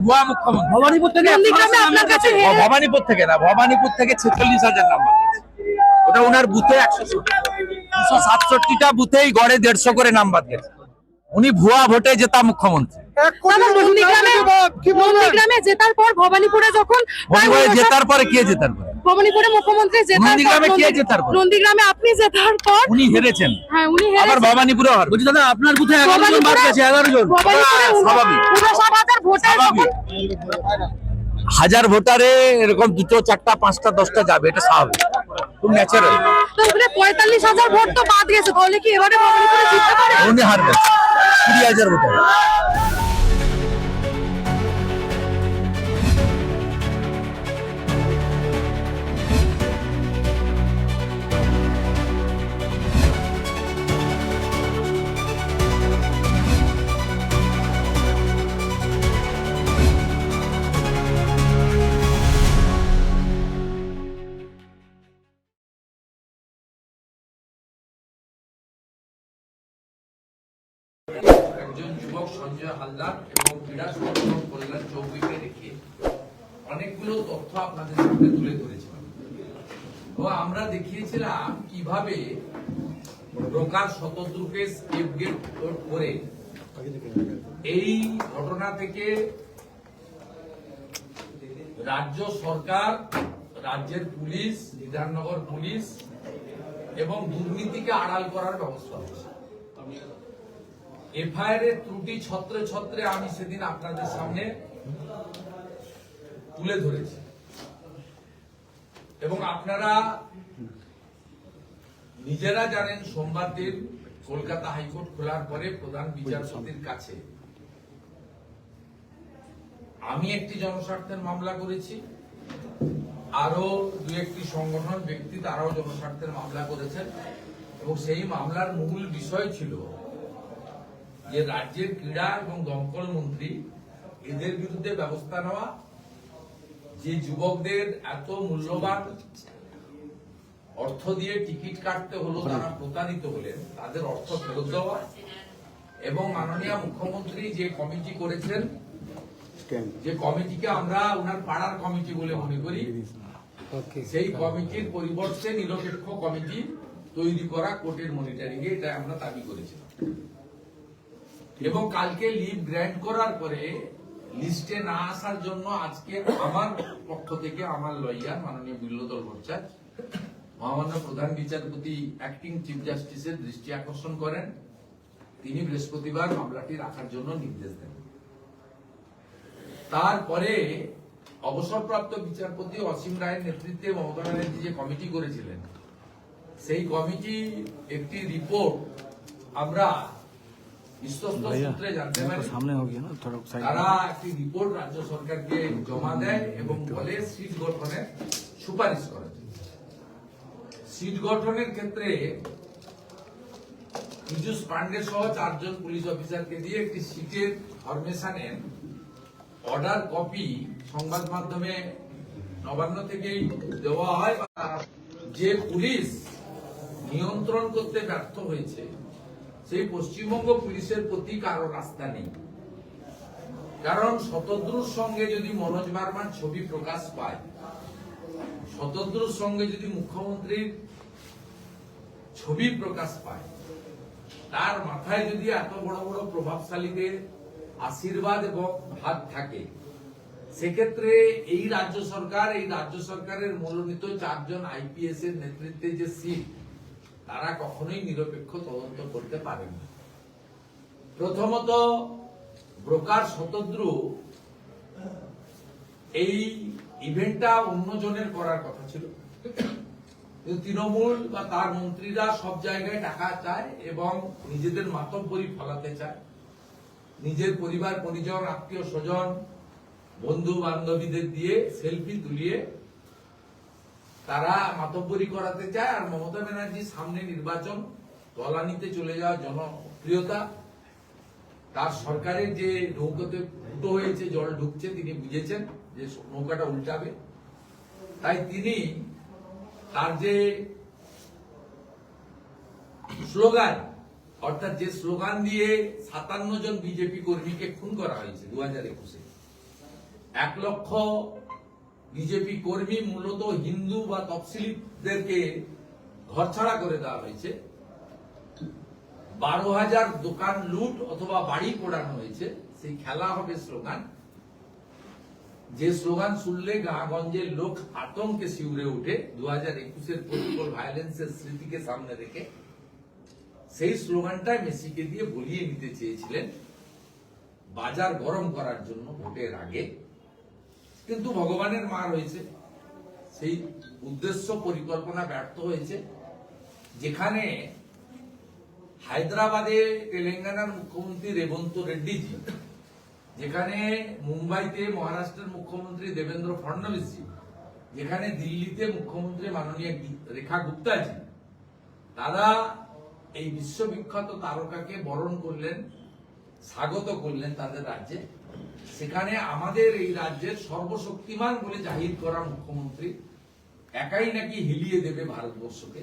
ভুয়া মুখ্যমন্ত্রী ভবানীপুর থেকে আপনার কাছে ভবানীপুর থেকে না ভবানীপুর থেকে ছেচল্লিশ হাজার নাম্বার। ওটা ওনার বুথে একশো দুশো সাতষট্টিটা বুথেই গড়ে দেড়শো করে নাম্বার দিয়েছে উনি ভুয়া ভোটে জেতা মুখ্যমন্ত্রী। জেতার পর ভবানীপুরে যখন জেতার পরে কে জেতার পরে? ভবানীপুরে মুখ্যমন্ত্রী জেতার নন্দীগ্রামে কে জেতার পর? নন্দীগ্রামে আপনি জেতার পর উনি হেরেছেন হ্যাঁ উনি আবার হেরেছেন ভবানীপুরে। বলছি দাদা আপনার বুথে এগারো জন বাদ গেছে এগারো জন স্বাভাবিক। উনষাট হাজার ভোটে স্বাভাবিক। যখন হাজার ভোটারে এরকম দুটো চারটা পাঁচটা দশটা যাবে এটা স্বাভাবিক খুব ন্যাচারাল তো ওখানে পঁয়তাল্লিশ হাজার ভোট তো বাদ গেছে তাহলে কি এবারে ভবানীপুরে জিততে পারে উনি হারবেন কুড়ি হাজার ভোটার হালদার এবং ক্রীড়া সংগঠন কল্যাণ চৌকিকে রেখে অনেকগুলো তথ্য আপনাদের সামনে তুলে ধরেছিলাম। আমরা দেখিয়েছিলাম কীভাবে ব্রোকার শতদ্রুকে স্কেপগেট করে এই ঘটনা থেকে রাজ্য সরকার, রাজ্যের পুলিশ, বিধাননগর পুলিশ এবং দুর্নীতিকে আড়াল করার ব্যবস্থা হচ্ছে এফআইআর এর ত্রুটি ছত্রে ছত্রে আমি সেদিন আপনাদের সামনে তুলে ধরেছি। এবং আপনারা নিজেরা জানেন সোমবার দিন কলকাতা হাইকোর্ট খোলার পরে প্রধান বিচারপতির কাছে আমি একটি জনস্বার্থের মামলা করেছি আরও দু একটি সংগঠন, ব্যক্তি তারাও জনস্বার্থের মামলা করেছেন, এবং সেই মামলার মূল বিষয় ছিল যে রাজ্যের ক্রীড়া এবং দমকল মন্ত্রী এদের বিরুদ্ধে ব্যবস্থা নেওয়া যে যুবকদের এত মূল্যবান অর্থ দিয়ে টিকিট কাটতে হলো তারা প্রতারিত হলেন তাদের অর্থ ফেরত দেওয়া এবং মাননীয় মুখ্যমন্ত্রী যে কমিটি করেছেন যে কমিটিকে আমরা ওনার পাড়ার কমিটি বলে মনে করি সেই কমিটির পরিবর্তে নিরপেক্ষ কমিটি তৈরি করা কোর্টের মনিটরিং এটা আমরা দাবি করেছিলাম। এবং কালকে লিভ গ্র্যান্ট করার পরে লিস্টে না আসার জন্য আজকে আমার পক্ষ থেকে আমার লয়ার মাননীয় বিল্লদল ভট্টাচার্য, মহামান্য প্রধান বিচারপতি অ্যাক্টিং চিফ জাস্টিসের দৃষ্টি আকর্ষণ করেন। তিনি বৃহস্পতিবার মামলাটি রাখার জন্য নির্দেশ দেন। তারপরে অবসরপ্রাপ্ত বিচারপতি অসীম রায়ের নেতৃত্বে মমতা ব্যানার্জি যে কমিটি করেছিলেন, সেই কমিটি একটি রিপোর্ট আমরা বিশ্বস্ত সূত্রে জানতে পারি সামনে হোক না থোড়া সাইড তারা একটি রিপোর্ট রাজ্য সরকারকে জমা দেয় এবং বলে সিট গঠনের সুপারিশ করে সিট গঠনের ক্ষেত্রে পীযুষ পান্ডে সহ চারজন পুলিশ অফিসারকে দিয়ে একটি সিটের ফরমেশনের অর্ডার কপি সংবাদ মাধ্যমে নবান্ন থেকেই দেওয়া হয় যে পুলিশ নিয়ন্ত্রণ করতে ব্যর্থ হয়েছে সেই পশ্চিমবঙ্গ পুলিশের প্রতি কারও রাস্তা নেই। কারণ শতদ্রুর সঙ্গে যদি মনোজ বার্মার ছবি প্রকাশ পায়, শতদ্রুর সঙ্গে যদি মুখ্যমন্ত্রীর ছবি প্রকাশ পায়, তার মাথায় যদি এত বড় বড় প্রভাবশালীদের আশীর্বাদ এবং হাত থাকে, সেক্ষেত্রে এই রাজ্য সরকার, এই রাজ্য সরকারের মনোনীত চারজন আইপিএস এর নেতৃত্বে যে সিট তারা কখনোই নিরপেক্ষ তদন্ত করতে পারেন না প্রথমত, ব্রোকার শতদ্রু এই ইভেন্টটা অন্যজনের করার কথা ছিল। তৃণমূল বা তার মন্ত্রীরা সব জায়গায় টাকা চায় এবং নিজেদের মাতব্বরি ফলাতে চায়। নিজের পরিবার, পরিজন আত্মীয় স্বজন বন্ধু বান্ধবীদের দিয়ে সেলফি তুলিয়ে তারা মাতব্বরি করাতে চায় আর মমতা ব্যানার্জি সামনে নির্বাচন তলানিতে চলে যাওয়া জনপ্রিয়তা। তার সরকারের যে নৌকাতে ফুটো হয়েছে, জল ঢুকছে, তিনি বুঝেছেন যে নৌকাটা উল্টাবে। তাই তিনি তার যে স্লোগান, অর্থাৎ যে স্লোগান দিয়ে সাতান্ন জন বিজেপি কর্মীকে খুন করা হয়েছে দু হাজার একুশে। এক লক্ষ বিজেপি কর্মী মূলত হিন্দু বা তফসিলিদেরকে ঘরছাড়া করে দেওয়া হয়েছে। বারো হাজার দোকান লুট অথবা বাড়ি পোড়ানো হয়েছে। সেই খেলা হবে স্লোগান। যে স্লোগান শুনলে গাঁগঞ্জের লোক আতঙ্কে শিউরে উঠে দু হাজার একুশের পলিটিক্যাল ভায়োলেন্সের স্মৃতিকে সামনে রেখে। সেই স্লোগানটাই মেসিকে দিয়ে বলিয়ে নিতে চেয়েছিলেন। বাজার গরম করার জন্য ভোটের আগে। কিন্তু ভগবানের মার হয়েছে সেই উদ্দেশ্য পরিকল্পনা ব্যর্থ হয়েছে। যেখানে হায়দ্রাবাদে তেলেঙ্গানার মুখ্যমন্ত্রী রেবন্ত রেড্ডিজি যেখানে মুম্বাইতে মহারাষ্ট্রের মুখ্যমন্ত্রী দেবেন্দ্র ফডনবিসজি যেখানে দিল্লিতে মুখ্যমন্ত্রী মাননীয় রেখা গুপ্তাজি তারা এই বিশ্ববিখ্যাত তারকাকে বরণ করলেন, স্বাগত করলেন তাদের রাজ্যে। সেখানে আমাদের এই রাজ্যের সর্বশক্তিমান বলে জাহির করা মুখ্যমন্ত্রী একাই নাকি হিলিয়ে দেবে ভারতবর্ষকে,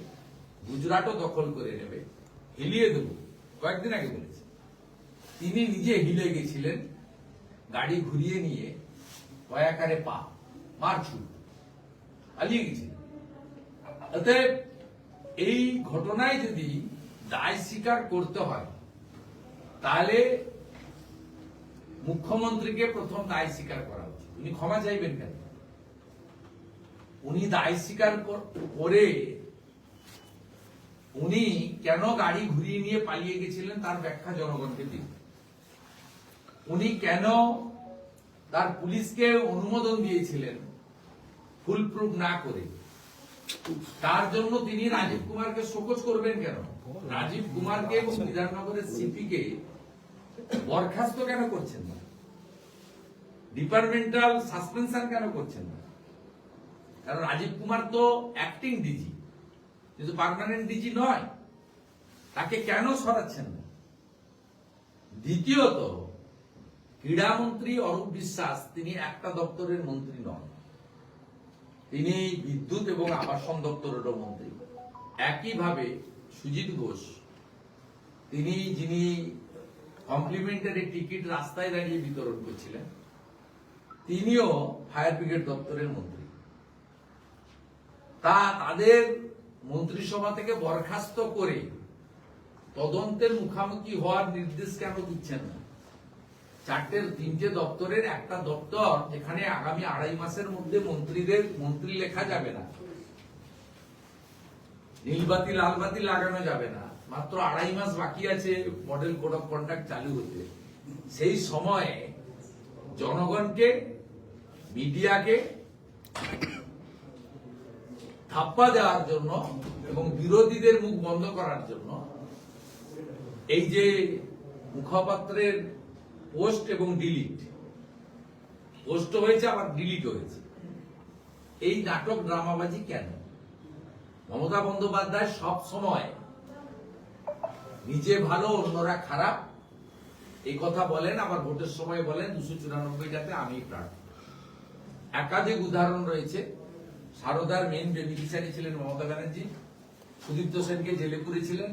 গুজরাটও দখল করে নেবে, হিলিয়ে দেব, কয়েকদিন আগে বলেছে। তিনি নিজে হিলে গেছিলেন, গাড়ি ঘুরিয়ে নিয়ে কয়াকারে পা মারছু পালিয়ে গেছিলেন। অতএব এই ঘটনায় যদি দায় স্বীকার করতে হয়, তাহলে মুখ্যমন্ত্রীকে প্রথম দায় স্বীকার করা উচিত। উনি ক্ষমা চাইবেন কেন? উনি দায় স্বীকার করে উনি কেন গাড়ি ঘুরিয়ে নিয়ে পালিয়ে গেছিলেন তার ব্যাখ্যা জনগণকে দিন। উনি কেন তার পুলিশকে অনুমোদন দিয়েছিলেন ফুল প্রুফ না করে? তার জন্য তিনি রাজীব কুমারকে শোকজ করবেন কেন? রাজীব কুমারকে এবং বিধাননগরের সিপি কে বরখাস্ত কেন করছেন না? ডিপার্টমেন্টাল সাসপেনশন কেন করছেন না? কারণ রাজীব কুমার তো অ্যাক্টিং ডিজি কিন্তু পার্মানেন্ট ডিজি নয়, তাকে কেন সরাচ্ছেন না? দ্বিতীয়ত, ক্রীড়ামন্ত্রী অরূপ বিশ্বাস, তিনি একটা দপ্তরের মন্ত্রী নন। তিনি বিদ্যুৎ এবং আবাসন দপ্তরেরও মন্ত্রী। একইভাবে সুজিত ঘোষ, তিনি যিনি কমপ্লিমেন্টারি টিকিট রাস্তায় দাঁড়িয়ে বিতরণ করছিলেন। তিনিও ফায়ার ব্রিগেড দপ্তরের মন্ত্রী। তা তাদের মন্ত্রিসভা থেকে বরখাস্ত করে তদন্তের মুখামুখি হওয়ার নির্দেশ কেন দিচ্ছেন না? চারটের তিনটে দপ্তরের একটা দপ্তর যেখানে আগামী আড়াই মাসের মধ্যে মন্ত্রীদের মন্ত্রী লেখা যাবে না। নীলবাতি, লালবাতি লাগানো যাবে না। মাত্র আড়াই মাস বাকি আছে মডেল কোড অফ কন্ডাক্ট চালু হতে। সেই সময়ে জনগণকে, মিডিয়াকে ধাপ্পা দেওয়ার জন্য এবং বিরোধীদের মুখ বন্ধ করার জন্য এই যে মুখপাত্রের পোস্ট এবং ডিলিট, পোস্ট হয়েছে, আবার ডিলিট হয়েছে। এই নাটক ড্রামাবাজি কেন? মমতা বন্দ্যোপাধ্যায় সব সময় নিজে ভালো, অন্যরা খারাপ, এই কথা বলেন, আবার ভোটের সময় বলেন, দুশো চুরানব্বইটাতে আমি প্রার্থী। একাধিক উদাহরণ রয়েছে। সারদার মেইন বেনিফিশিয়ারি ছিলেন মমতা ব্যানার্জি, সুদীপ্ত সেনকে জেলে পুরেছিলেন,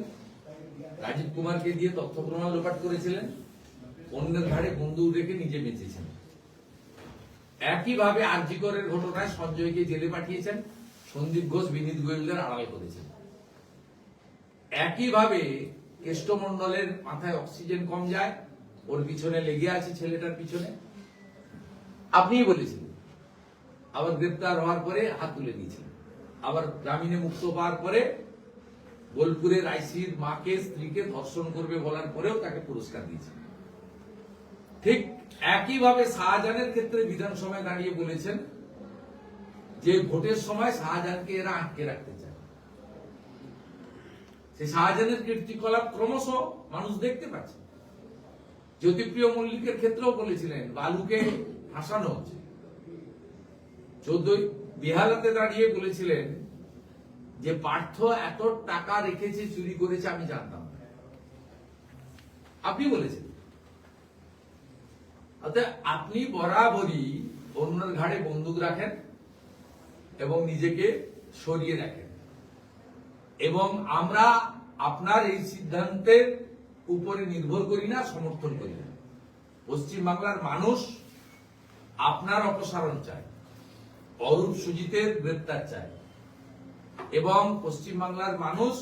রাজীব কুমারকে দিয়ে তথ্য প্রমাণ লোপাট করেছিলেন অন্যের ঘাড়ে বন্দুক রেখে নিজে বেঁচেছেন। একইভাবে আরজিকরের ঘটনায় সঞ্জয়কে জেলে পাঠিয়েছেন, সন্দীপ ঘোষ, বিনীত গোয়েলদের আড়াল করেছেন। একইভাবে কেষ্টমন্ডলের মাথায় অক্সিজেন কম যায়, ওর পিছনে লেগে আছে ছেলেটার পিছনে। আপনিই বলেছিলেন, আবার গ্রেপ্তার হওয়ার পরে হাত তুলে দিয়েছিলেন। আবার গ্রামীণে মুক্ত পাওয়ার পরে বোলপুরের আইসির মাকে, স্ত্রীকে ধর্ষণ করবে বলার পরেও তাকে পুরস্কার দিয়েছেন ঠিক একইভাবে শাহজাহানের ক্ষেত্রে বিধানসভায় দাঁড়িয়ে বলেছেন যে ভোটের সময় শাহজাহানকে এরা আটকে রাখতে সেই শাহজাহানের কীর্তিকলাপ ক্রমশ মানুষ দেখতে পাচ্ছে। জ্যোতিপ্রিয় মল্লিকের ক্ষেত্রেও বলেছিলেন, বালুকে ফাঁসানো হচ্ছে। চোদ্দই বেহালাতে দাঁড়িয়ে বলেছিলেন যে, পার্থ এত টাকা রেখেছে, চুরি করেছে, আমি জানতাম আপনি বলেছেন। আপনি বরাবরই অন্যের ঘাড়ে বন্দুক রাখেন এবং নিজেকে সরিয়ে রাখেন। এবং আমরা আপনার এই সিদ্ধান্তের উপরে নির্ভর করি না, সমর্থন করি না। পশ্চিমবাংলার মানুষ আপনার অপসারণ চায়, অরূপ সুজিতের গ্রেপ্তার চায় এবং পশ্চিমবাংলার মানুষ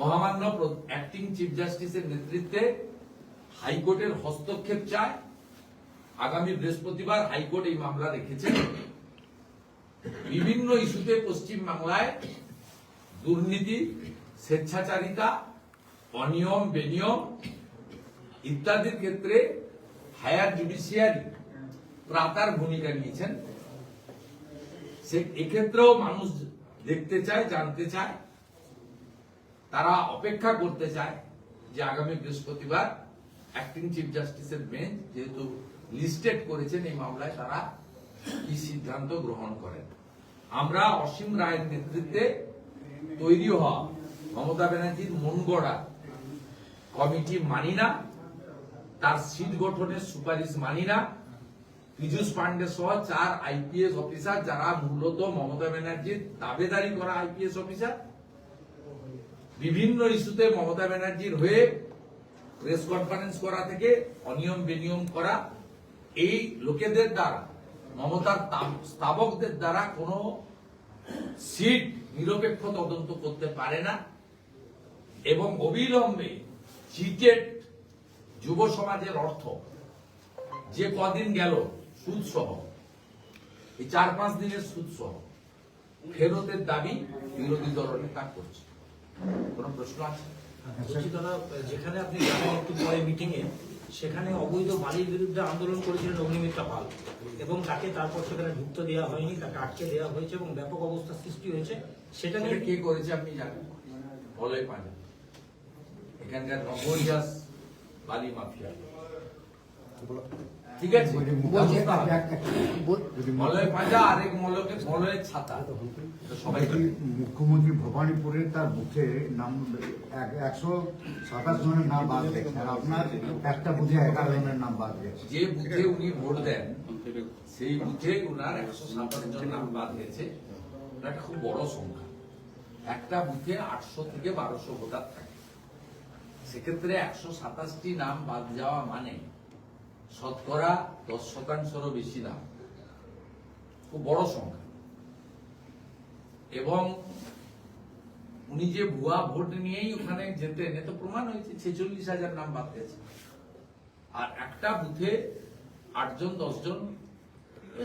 মহামান্য অ্যাক্টিং চিফ জাস্টিসের নেতৃত্বে হাইকোর্টের হস্তক্ষেপ চায়। আগামী বৃহস্পতিবার হাইকোর্ট এই মামলা রেখেছে। বিভিন্ন ইস্যুতে পশ্চিম বাংলায় দুর্নীতি স্বেচ্ছাচারিতা, অনিয়ম, বেনিয়ম ইত্যাদির ক্ষেত্রে হায়ার জুডিশিয়ারি প্রাতার ভূমিকা নিয়েছেন। সে এক্ষেত্রেও মানুষ দেখতে চায়, জানতে চায়, তারা অপেক্ষা করতে চায় যে আগামী বৃহস্পতিবার অ্যাক্টিং চিফ জাস্টিসের বেঞ্চ যেহেতু লিস্টেড করেছেন এই মামলায়, তারা কি সিদ্ধান্ত গ্রহণ করেন? আমরা অসীম রায়ের নেতৃত্বে তৈরি হওয়া মমতা ব্যানার্জির মন গড়া কমিটি মানি না, তার সিট গঠনের সুপারিশ মানি না। পীযুষ পান্ডে সহ চার আইপিএস অফিসার যারা মূলত মমতা ব্যানার্জির দাবেদারি করা আইপিএস অফিসার। বিভিন্ন ইস্যুতে মমতা ব্যানার্জির হয়ে প্রেস কনফারেন্স করা থেকে অনিয়ম বিনিয়ম করা। এই লোকেদের দ্বারা, মমতার স্তাবকদের দ্বারা কোনো সিট নিরপেক্ষ তদন্ত করতে পারে না এবং অবিলম্বে চিটেড যুব সমাজের অর্থ যে কদিন গেল সুদ সহ এই চার পাঁচ দিনের সুদ সহ ফেরতের দাবি বিরোধী দল নেতা করছে। কোন প্রশ্ন আছে? যেখানে আপনি একটু পরে মিটিং এ সেখানে অবৈধ বালির বিরুদ্ধে আন্দোলন করেছিলেন অগ্নিমিত্রা পাল। এবং তাকে তারপর সেখানে ঢুকতে দেওয়া হয়নি, তাকে আটকে দেওয়া হয়েছে এবং ব্যাপক অবস্থা সৃষ্টি হয়েছে। সেটা নিয়ে কে করেছে আপনি জানেন? বলাই পারেন। এখানকার নবরিয়াস বালি মাফিয়া। ঠিক আছে? মলয় পাঁজা আরেক মলকে মলয়ের ছাতা। সবাই মুখ্যমন্ত্রী ভবানীপুরে তার বুথে নাম এক- একশো সাতাশ জনের নাম বাদ গেছে আর আপনার একটা বুথে এগারো জনের নাম বাদ গেছে যে বুথে উনি ভোট দেন সেই বুথে উনার একশো সাতাশ জন নাম বাদ গেছে একটা খুব বড় সংখ্যা। একটা বুথে আটশো থেকে বারোশো ভোটার থাকে। সেক্ষেত্রে একশো সাতাশটি নাম বাদ যাওয়া মানে শতকরা দশ শতাংশেরও বেশি নাম খুব বড় সংখ্যা। এবং উনি যে ভুয়া ভোট নিয়েই ওখানে যেতেন, এ তো প্রমাণ হয়েছে, ছেচল্লিশ হাজার নাম বাদ গেছে। আর একটা বুথে আটজন, দশজন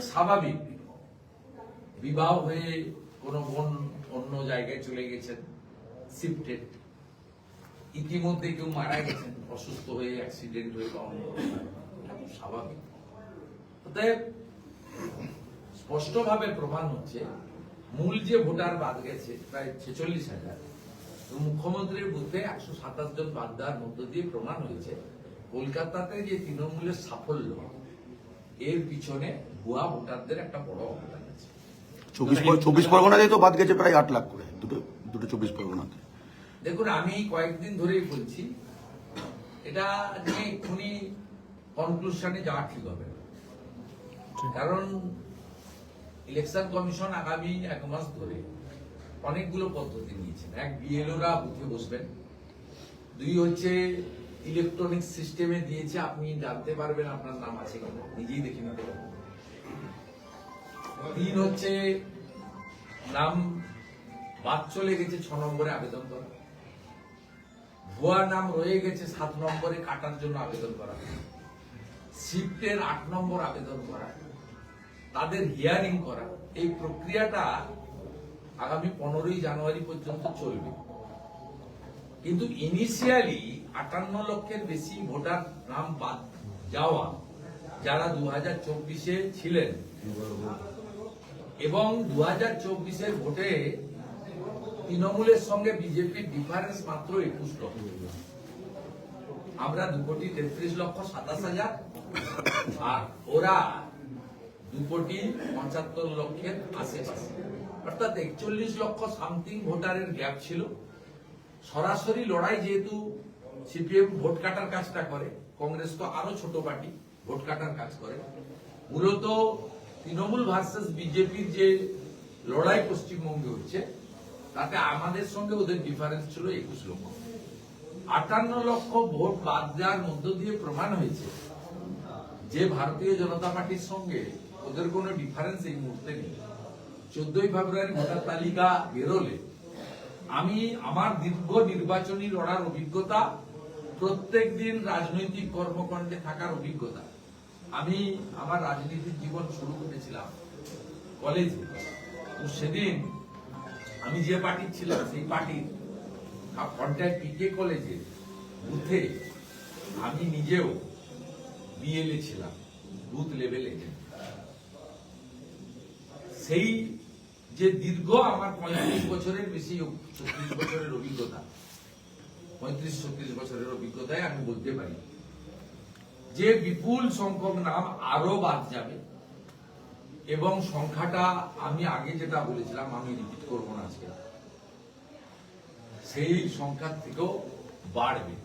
স্বাভাবিক। বিবাহ হয়ে কোনো বোন অন্য জায়গায় চলে গেছেন শিফটেড ইতিমধ্যে কেউ মারা গেছেন, অসুস্থ হয়ে অ্যাক্সিডেন্ট হয়ে বা স্বাভাবিক। অতএব স্পষ্টভাবে প্রমাণ হচ্ছে মূল যে ভোটার বাদ গেছে প্রায় ছেচল্লিশ হাজার মুখ্যমন্ত্রীর বুথে একশো সাতাশ জন বাদ দেওয়ার মধ্য দিয়ে প্রমাণ হয়েছে কলকাতাতে যে তৃণমূলের সাফল্য এর পিছনে ভুয়া ভোটারদের একটা বড় অবদান আছে। চব্বিশ পর- চব্বিশ পরগনাতে তো বাদ গেছে প্রায় আট লাখ করে দুটো দুটো চব্বিশ পরগনাতে। দেখুন আমি কয়েকদিন ধরেই বলছি এটা নিয়ে এক্ষুনি কনক্লুশনে যাওয়া ঠিক হবে। কারণ ইলেকশন কমিশন আগামী এক মাস ধরে অনেকগুলো পদ্ধতি নিয়েছেন। এক বিএলওরা বুথে বসবেন, দুই হচ্ছে ইলেকট্রনিক সিস্টেমে দিয়েছে, আপনি জানতে পারবেন আপনার নাম আছে কিনা, নিজেই দেখে নিতে পারবেন। তিন হচ্ছে নাম বাদ চলে গেছে ছ নম্বরে আবেদন করা। ভুয়া নাম রয়ে গেছে সাত নম্বরে কাটার জন্য আবেদন করা। শিফটের আট নম্বর আবেদন করা। তাদের হিয়ারিং করা। এই প্রক্রিয়াটা আগামী পনেরোই জানুয়ারি পর্যন্ত চলবে। কিন্তু ইনিশিয়ালি আটান্ন লক্ষের বেশি ভোটার নাম বাদ যাওয়া, যারা দু হাজার চব্বিশে ছিলেন এবং দু হাজার চব্বিশের ভোটে তৃণমূলের সঙ্গে বিজেপির ডিফারেন্স মাত্র একুশ লক্ষ। আমরা দু কোটি তেত্রিশ লক্ষ সাতাশ হাজার। আর ওরা দু কোটি পঁচাত্তর লক্ষের আশেপাশে। অর্থাৎ একচল্লিশ লক্ষ সামথিং ভোটারের গ্যাপ ছিল। সরাসরি লড়াই যেহেতু সিপিএম ভোট কাটার কাজটা করে, কংগ্রেস তো আরও ছোট পার্টি, ভোট কাটার কাজ করে। মূলত তৃণমূল ভার্সেস বিজেপির যে লড়াই পশ্চিমবঙ্গে হচ্ছে, তাতে আমাদের সঙ্গে ওদের ডিফারেন্স ছিল একুশ লক্ষ। আটান্ন লক্ষ ভোট বাদ দেওয়ার মধ্য দিয়ে প্রমাণ হয়েছে যে ভারতীয় জনতা পার্টির সঙ্গে ওদের কোনো ডিফারেন্স এই মুহূর্তে নেই। চোদ্দই ফেব্রুয়ারি ভোটার তালিকা বেরোলে আমি আমার দীর্ঘ নির্বাচনী লড়ার অভিজ্ঞতা, প্রত্যেক দিন রাজনৈতিক কর্মকাণ্ডে থাকার অভিজ্ঞতা। আমি আমার রাজনীতির জীবন শুরু করেছিলাম কলেজে তো সেদিন আমি যে পার্টির ছিলাম, সেই পার্টির কন্ট্যাক্ট পিকে কলেজে বুথে আমি নিজেও বিএলএ ছিলাম, বুথ লেভেল। সেই যে দীর্ঘ আমার পঁয়ত্রিশ বছরের বেশি ছত্রিশ বছরের অভিজ্ঞতা, পঁয়ত্রিশ, ছত্রিশ বছরের অভিজ্ঞতায় আমি বলতে পারি, যে বিপুল সংখ্যক নাম আরও বাদ যাবে এবং সংখ্যাটা আমি আগে যেটা বলেছিলাম, আমি রিপিট করব না আজকে। সেই সংখ্যার থেকেও বাড়বে।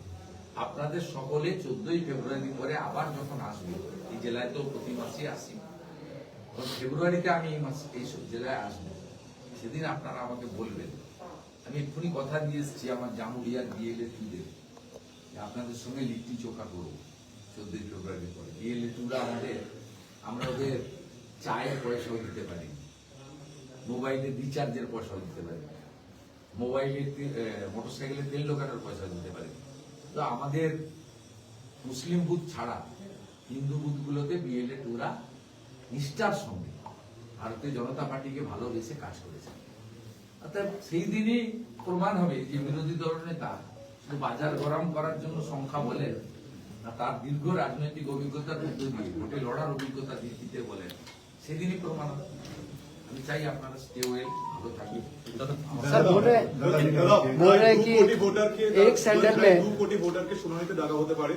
আপনাদের সকলে চোদ্দই ফেব্রুয়ারি পরে আবার যখন আসবে, এই জেলায় তো প্রতি মাসে আসি। ফেব্রুয়ারিতে আমি এই মাস এই জেলায় আসব। সেদিন আপনারা আমাকে বলবেন। আমি এক্ষুনি কথা দিয়ে এসেছি, আমার জামুরিয়ার বিএলএ টুদের আপনাদের সঙ্গে লিট্টি চোখা করব চোদ্দই ফেব্রুয়ারি পরে। বিএলএ টুরা আমাদের আমরা ওদের চায়ের পয়সাও দিতে পারি মোবাইলের রিচার্জের পয়সাও দিতে পারি মোবাইলের মোটর সাইকেলের তেল ঢোকানোর পয়সা দিতে পারি তো আমাদের মুসলিম বুথ ছাড়া হিন্দু বুথগুলোতে বিএলএ টুরা নিষ্ঠার সঙ্গে ভারতীয় জনতা পার্টিকে ভালোবেসে কাজ করেছে। অর্থাৎ সেই দিনই প্রমাণ হবে যে বিরোধী দল নেতা শুধু বাজার গরম করার জন্য সংখ্যা বলেন না, তার দীর্ঘ রাজনৈতিক অভিজ্ঞতার মধ্য দিয়ে ভোটে লড়ার অভিজ্ঞতা দিতে বলেন সেদিনই প্রমাণ হবে। আমি চাই আপনারা স্টে ওয়েল ভালো থাকবেন सर बोल रहे দাদা, बोल रहे हैं দু कि কোটি ভোটারকে एक सेंटर में দু কোটি ভোটারকে শুনানিতে ডাকা হতে পারে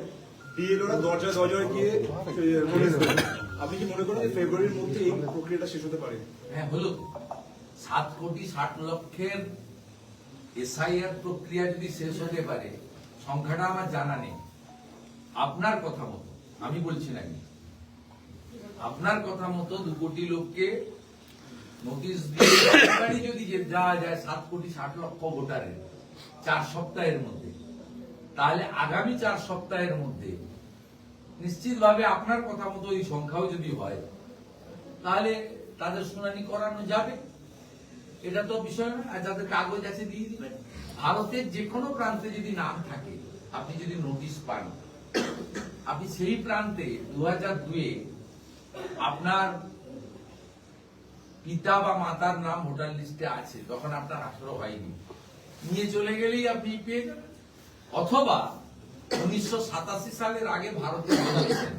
বিএলওরা দরজায় দরজায় গিয়ে এ, নোটিশ দেবে। আপনি কি মনে করেন যে ফেব্রুয়ারির মধ্যে এই প্রক্রিয়াটা শেষ হতে পারে হ্যাঁ হলো তো। সাত কোটি ষাট লক্ষের এসআইআর প্রক্রিয়া যদি শেষ হতে পারে সংখ্যাটা আমার জানা নেই আপনার কথা মতো আমি বলছি না কিন্তু। আপনার কথা মতো দু কোটি লোককে নোটিশ দিয়ে যদি যাওয়া যায় সাত কোটি ষাট লক্ষ ভোটারের, চার সপ্তাহের মধ্যে, তাহলে আগামী চার সপ্তাহের মধ্যে নিশ্চিতভাবে আপনার কথা মতো এই সংখ্যাও যদি হয়, তাহলে তাদের শুনানি করানো যাবে। এটা তো বিষয় না, আর যাদের কাগজ আছে দিয়ে দিবেন ভারতের যে কোনো প্রান্তে যদি নাম থাকে, আপনি যদি নোটিশ পান, আপনি সেই প্রান্তে দু হাজার দুয়ে আপনার পিতা বা মাতার নাম ভোটার লিস্টে আছে, তখন আপনার আঠারো হয়নি। নিয়ে চলে গেলেই আপনি পেয়ে যাবেন। অথবা উনিশশো সালের আগে ভারতে জন্মেছেন।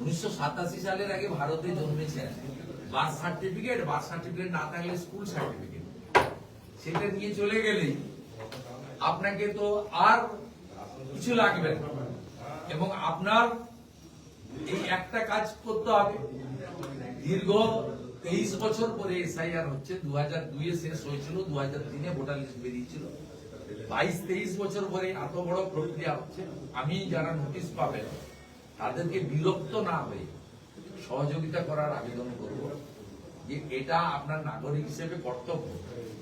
উনিশশো সালের আগে ভারতে জন্মেছেন। বার্থ সার্টিফিকেট বার্থ সার্টিফিকেট না থাকলে স্কুল সার্টিফিকেট। সেটা নিয়ে চলে গেলেই আপনাকে তো আর কিছু লাগবে এবং আপনার এই একটা কাজ করতে হবে। দীর্ঘ তেইশ বছর পরে এসআইআর হচ্ছে দু হাজার দুইয়ে শেষ হয়েছিল দু হাজার তিনে ভোটার লিস্ট বেরিয়েছিল বাইশ তেইশ বছর পরে এত বড় প্রক্রিয়া হচ্ছে আমি যারা নোটিশ পাবেন তাদেরকে বিরক্ত না হয়ে সহযোগিতা করার আবেদন করব যে এটা আপনার নাগরিক হিসেবে কর্তব্য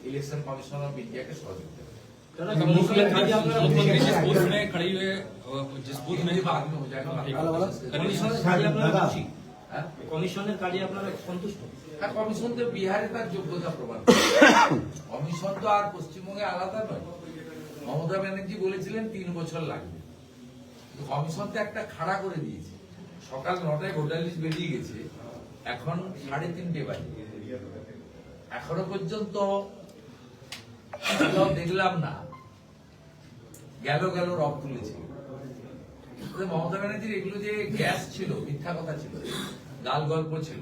ইলেকশন কমিশন অফ ইন্ডিয়াকে সহযোগিতা করা। দাদা, কমিশনের কাজে আপনারা मुख्यमंत्री जिस बूथ में खड़ी हुई है जिस बूथ में ये बाद में हो जाएगा কমিশনের কাজে আপনারা হ্যাঁ? কমিশনের কাজে আপনারা সন্তুষ্ট? হ্যাঁ, কমিশন তো বিহারে তার যোগ্যতা প্রমাণ কমিশন তো আর পশ্চিমবঙ্গে আলাদা নয়। মমতা ব্যানার্জি বলেছিলেন তিন বছর লাগবে। কিন্তু কমিশন তো একটা খাড়া করে দিয়েছে। সকাল নটায় ভোটার লিস্ট বেরিয়ে গেছে। এখন সাড়ে তিনটে বাজে। এখনও পর্যন্ত দেখলাম না। গেল গেল রব তুলেছে। মমতা ব্যানার্জির এগুলো যে গ্যাস ছিল মিথ্যা কথা ছিল। গাল গল্প ছিল।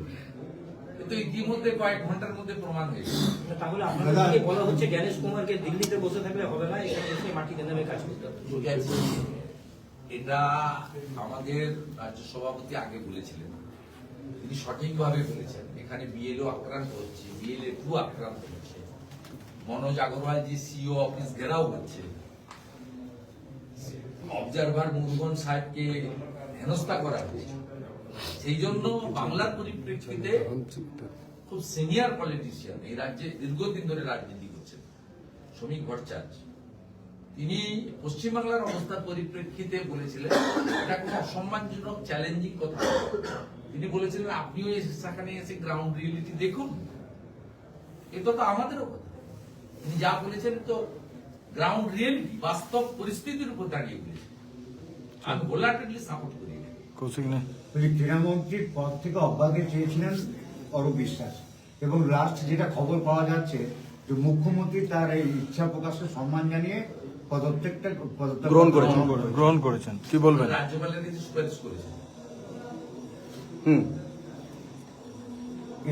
কিন্তু ইতিমধ্যে কয়েক ঘণ্টার মধ্যে প্রমাণ হয়েছে তাহলে আপনাদেরকে বলা হচ্ছে জ্ঞানেশ কুমারকে দিল্লিতে বসে থাকলে হবে না এখানে এসে মাটিতে নেমে কাজ করতে হবে। এটা আমাদের রাজ্য সভাপতি আগে বলেছিলেন। তিনি সঠিকভাবে বলেছেন এখানে বিএলও আক্রান্ত হচ্ছে বিএলএ টু আক্রান্ত হচ্ছে। মনোজ আগরওয়াল যে সিও অফিস ঘেরাও হচ্ছে অবজারভার মুরগন সাহেবকে হেনস্থা করা হয়েছে। সেই জন্য বাংলার পরিপ্রেক্ষিতে খুব সিনিয়র পলিটিশিয়ান এই রাজ্যে দীর্ঘদিন ধরে রাজনীতি করছেন, শ্রমিক ভট্টাচার্য। তিনি পশ্চিমবাংলার অবস্থার পরিপ্রেক্ষিতে বলেছিলেন, এটা কোনো অসম্মানজনক চ্যালেঞ্জিং কথা। তিনি বলেছিলেন, আপনিও সেখানে এসে গ্রাউন্ড রিয়েলিটি দেখুন। এটা তো আমাদেরও কথা। তিনি যা বলেছেন তো গ্রাউন্ড রিয়েলিটি বাস্তব পরিস্থিতির উপর দাঁড়িয়ে বলেছেন। আমি হোলাটেডলি সাপোর্ট করি এটা। বলছি, ক্রীড়ামন্ত্রীর পদ থেকে অব্যাহতি চেয়েছিলেন অরূপ বিশ্বাস। এবং লাস্ট যেটা খবর পাওয়া যাচ্ছে যে মুখ্যমন্ত্রী তার এই ইচ্ছা প্রকাশকে সম্মান জানিয়ে পদত্যাগটা গ্রহণ করেছেন। গ্রহণ করেছেন। কি বলবেন? রাজ্যপালের কাছে সুপারিশ করেছেন। হুম।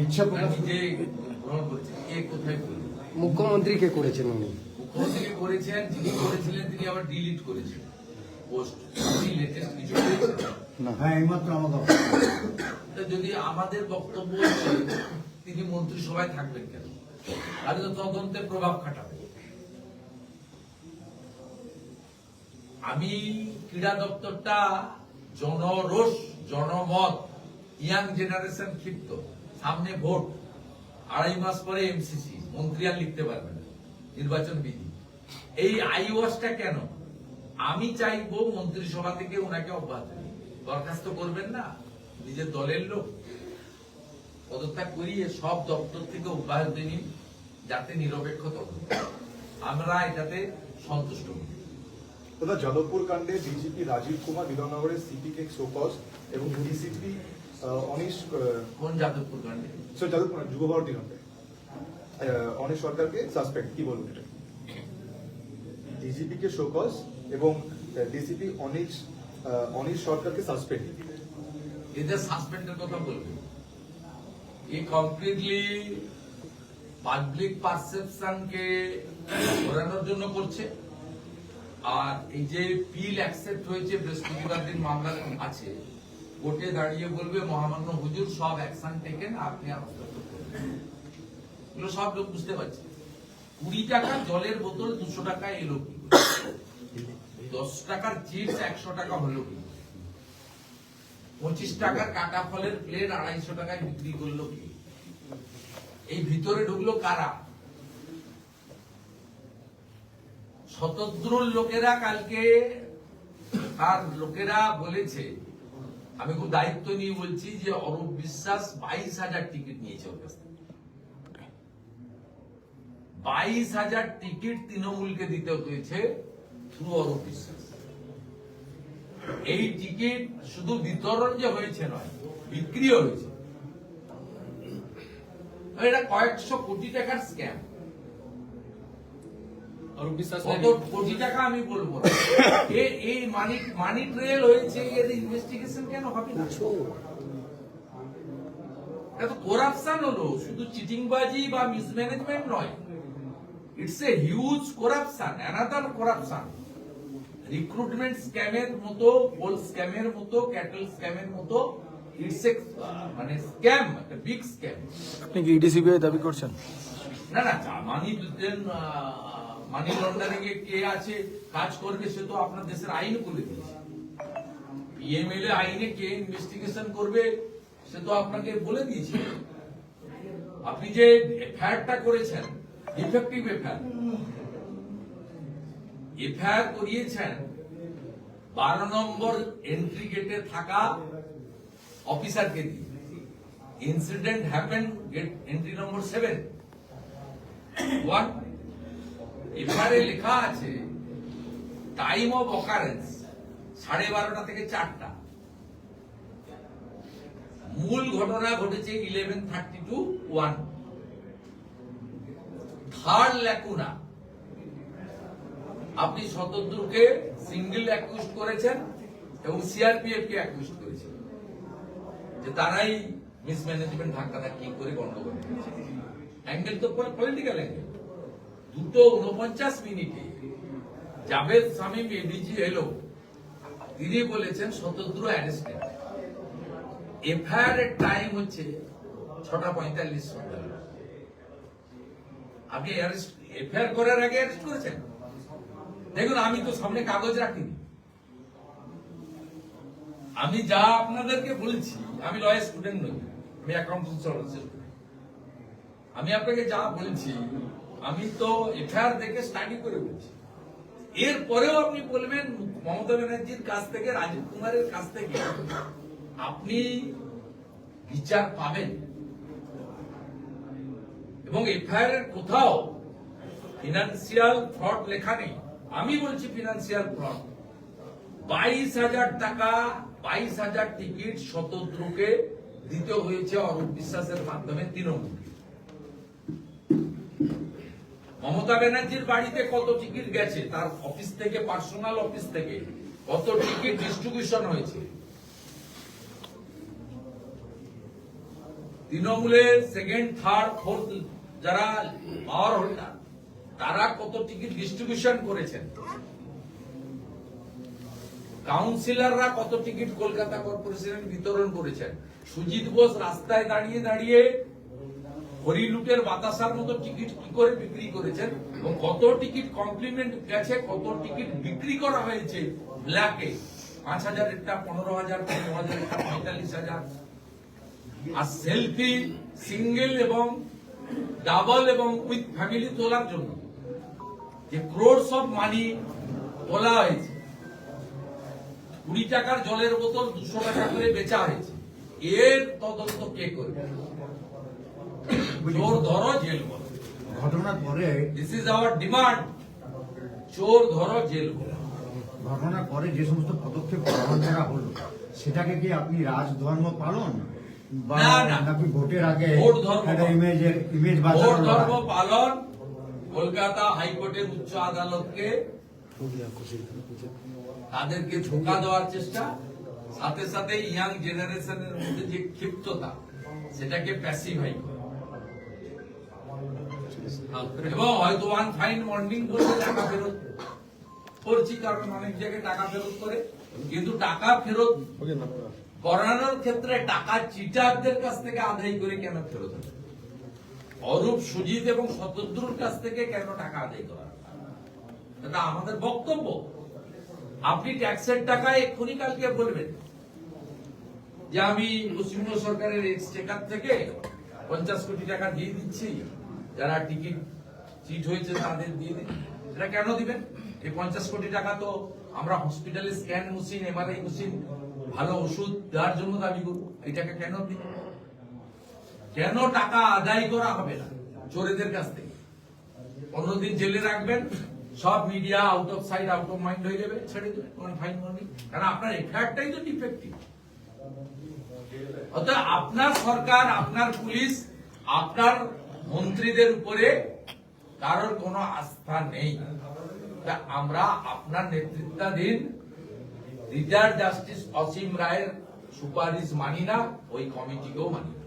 ইচ্ছা প্রকাশ যে গ্রহণ করেছেন কে কোথায় মুখ্যমন্ত্রীকে করেছেন উনি? মুখ্যমন্ত্রী করেছেন? যিনি করেছিলেন তিনি আবার ডিলিট করেছেন। পোস্ট লেটেস্ট হ্যাঁ এইমাত্র আমাকে যদি আমাদের বক্তব্য তিনি মন্ত্রিসভায় থাকবেন কেন? তাহলে তো তদন্তে প্রভাব খাটাবে। আমি ক্রীড়া দপ্তরটা জনরোষ জনমত ইয়াং জেনারেশন ক্ষিপ্ত সামনে ভোট আড়াই মাস পরে এমসিসি মন্ত্রী আর লিখতে পারবে না নির্বাচন বিধি এই আইওয়াসটা কেন? আমি চাইব মন্ত্রিসভা থেকে ওনাকে অব্যাহত দিন। দরখাস্ত করবেন না নিজের দলের লোক। পদত্যাগ করিয়ে সব দপ্তর থেকে অব্যাহত নিন যাতে নিরপেক্ষ তদন্ত আমরা এটাতে সন্তুষ্ট হই। দাদা যাদবপুর কাণ্ডে ডিজিপি রাজীব কুমার বিধাননগরের সিপি কে সোকস এবং ডিসিপি অনিশ কোন যাদবপুর কাণ্ডে? যাদবপুর যুব ভারতী কাণ্ডে। অনিশ সরকারকে সাসপেন্ড কি বলবেন এটা? ডিজিপি কে শোকস এবং ডিসিপি অনিশ অনিশ সরকারকে সাসপেন্ড এদের সাসপেন্ডের কথা বলবে এই কমপ্লিটলি পাবলিক পারসেপশনকে ঘোরানোর জন্য করছে, আর এই যে পিল অ্যাকসেপ্ট হয়েছে, বৃহস্পতিবার দিন মামলা আছে, কোর্টে দাঁড়িয়ে বলবে, মহামান্য হুজুর, সব অ্যাকশন টেকেন আপনি হস্তক্ষেপ করবেন এগুলো সব লোক বুঝতে পারছে। কুড়ি টাকা জলের বোতল দুশো টাকা এলো কি দশ টাকার চিপস একশো টাকা হলো কি পঁচিশ টাকার কাটা ফলের প্লেট আড়াইশো টাকায় বিক্রি করল কি? এই ভিতরে ঢুকলো কারা? শতদ্রুর লোকেরা কালকে তার লোকেরা বলেছে, আমি খুব দায়িত্ব নিয়ে বলছি যে অরূপ বিশ্বাস বাইশ হাজার টিকিট নিয়েছে ওর কাছ থেকে। বাইশ হাজার টিকিট তৃণমূলকে দিতে হয়েছে থ্রু অরূপ বিশ্বাস এই টিকিট শুধু বিতরণ যে হয়েছে নয় বিক্রিও হয়েছে। এটা কয়েকশো কোটি টাকার স্ক্যাম কোটি টাকা আমি বলব এ- এই মানি মানি ট্রেল হয়েছে এর ইনভেস্টিগেশন কেন হবে না? এটা তো করাপশন হলো শুধু চিটিংবাজি বা মিসম্যানেজমেন্ট নয়। It's a huge corruption another corruption recruitment স্ক্যামের মতো পোল স্ক্যামের মতো ক্যাটেল স্ক্যামের মতো ইটস এ মানে স্ক্যাম একটা বিগ স্ক্যাম আপনি কি ইডিসিবিআই দাবি করছেন? না না মানি মানি লন্ডারিং এ কে আছে কাজ করবে সে তো আপনার দেশের আইন বলে দিয়েছে। পিএমএলএ আইনে কে ইনভেস্টিগেশন করবে সে তো আপনাকে বলে দিয়েছে। আপনি যে এফআইআরটা করেছেন ইফেক্টিভ এফআইআর। এফআইআর করিয়েছেন বারো নম্বর এন্ট্রি গেটে থাকা অফিসারকে দিয়ে। Incident happen gate entry number seven one এফআইআরে লেখা আছে টাইম অফ অকারেন্স সাড়ে বারোটা থেকে চারটা। মূল ঘটনা ঘটেছে eleven thirty two one third lacuna আপনি শতদ্রুকে সিঙ্গেল অ্যাকিউজ করেছেন এবং সিআরপিএফ কে অ্যাকিউজ করেছেন। যে তারাই মিসম্যানেজমেন্ট ধাক্কা কি করে গন্ডগোল অ্যাঙ্গেল তো পলিটিক্যাল অ্যাঙ্গেল দুটো উনপঞ্চাশ মিনিটে জাভেদ শামীম এডিজি এলো। তিনি বলেছেন শতদ্রু অ্যারেস্টেড এফআইআর এর টাইম হচ্ছে ছটা পঁয়তাল্লিশ সন্ধ্যা আপনি এফআইআর করার আগে অ্যারেস্ট করেছেন? দেখুন, আমি তো সামনে কাগজ রাখিনি। আমি যা আপনাদেরকে বলছি, আমি লয়ের স্টুডেন্ট নই, আমি অ্যাকাউন্টেন্সি আমি আপনাকে যা বলছি, আমি তো এফআইআর দেখে স্টাডি করে বলছি। এরপরেও আপনি বলবেন, মমতা ব্যানার্জির কাছ থেকে, রাজীব কুমারের কাছ থেকে আপনি বিচার পাবেন। এবং এফআইআর এর কোথাও ফিনান্সিয়াল ফ্রড লেখা নেই। আমি বলছি ফিনান্সিয়াল ফ্রড বাইশ হাজার টাকা, বাইশ হাজার টিকিট শতদ্রুকে দিতে হয়েছে অরূপ বিশ্বাসের মাধ্যমে তৃণমূল। মমতা ব্যানার্জির বাড়িতে কত টিকিট গেছে? তার অফিস থেকে পার্সোনাল অফিস থেকে কত টিকিট ডিস্ট্রিবিউশন হয়েছে? তৃণমূলের সেকেন্ড থার্ড ফোর্থ যারা পাওয়ার হোল্ডার, তারা কত টিকিট ডিস্ট্রিবিউশন করেছেন? কাউন্সিলররা কত টিকিট কলকাতা কর্পোরেশনের বিতরণ করেছেন? সুজিত বোস রাস্তায় দাঁড়িয়ে দাঁড়িয়ে হরিলুটের বাতাসার মতো টিকিট কি করে বিক্রি করেছেন? এবং কত টিকিট কমপ্লিমেন্ট গেছে, কত টিকিট বিক্রি করা হয়েছে? ব্ল্যাকে পাঁচ হাজার একটা, পনেরো হাজার পনেরো হাজার একটা, পঁয়তাল্লিশ হাজার। আর সেলফি সিঙ্গেল এবং ডাবল এবং উইথ ফ্যামিলি তোলার জন্য যে ক্রোডস অফ মানি তোলা হয়েছে। কুড়ি টাকার জলের বোতল দুশো টাকা করে বেচা হয়েছে। এর তদন্ত কে করবে চোর ধরো জেল করো ঘটনার পরে দিস ইজ আওয়ার ডিমান্ড চোর ধরো জেল করো ঘটনার পরে যে সমস্ত পদক্ষেপ গ্রহণ করা হলো সেটাকে কি আপনি রাজধর্ম পালন? না, না। ভোটের আগে ভোট ধর্ম একটা পালন। ইমেজের ইমেজ ভোট ধর্ম পালন কলকাতা হাইকোর্টের উচ্চ আদালতকে তাদেরকে ধোকা দেওয়ার চেষ্টা সাথে সাথে ইয়াং জেনারেশনের মধ্যে যে ক্ষিপ্ততা সেটাকে প্যাসিফাই এবং হয়তো ওয়ান ফাইন মর্নিং বলে টাকা ফেরত করছি কারণ অনেক জায়গায় টাকা ফেরত করে কিন্তু টাকা ফেরত করানোর ক্ষেত্রে টাকা চিটারদের কাছ থেকে আদায় করে কেন ফেরত অরূপ সুজিত এবং শতদ্রুর কাছ থেকে কেন টাকা আদায় করা? এটা আমাদের বক্তব্য। আপনি ট্যাক্সের টাকা এক্ষুনি কালকে বলবেন যে আমি পশ্চিমবঙ্গ সরকারের এক্সচেকার থেকে পঞ্চাশ কোটি টাকা দিয়ে দিচ্ছি। যারা টিকিট চিট হয়েছে তাদের দিয়ে দিন। এটা কেন দিবেন? এই পঞ্চাশ কোটি টাকা তো আমরা হসপিটালে স্ক্যান মেশিন এমআরআই মেশিন ভালো ওষুধ দেওয়ার জন্য দাবি করব। এই টাকা কেন কেন টাকা আদায় করা হবে না চোরেদের কাছ থেকে? পনেরো দিন জেলে রাখবেন, সব media out of sight out of mind হয়ে যাবে, ছেড়ে দেবেন, কোনো ফাইন মর্নিং কারণ আপনার এফআইআরটাই তো ডিফেক্টিভ অর্থাৎ আপনার সরকার, আপনার পুলিশ, আপনার মন্ত্রীদের উপরে কারোর কোনো আস্থা নেই। আমরা আপনার নেতৃত্বাধীন রিটায়ার্ড জাস্টিস অসীম রায়ের সুপারিশ মানি না ওই কমিটিকেও মানি না।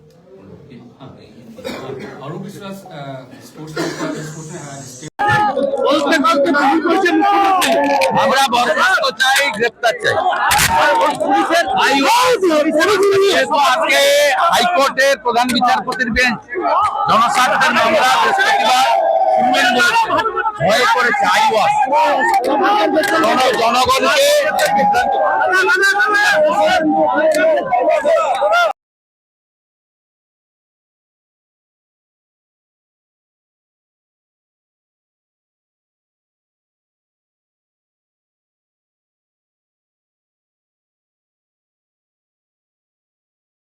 অরূপ বিশ্বাস স্পোর্টস স্পোর্টস আমরা বরখাস্ত চাই গ্রেপ্তার চাই। আজকে হাইকোর্টের প্রধান বিচারপতির বেঞ্চ জনস্বার্থের মামলা বৃহস্পতিবার। শুনবেন বলেছে ভয় করেছে আইওয়াস জনগণকে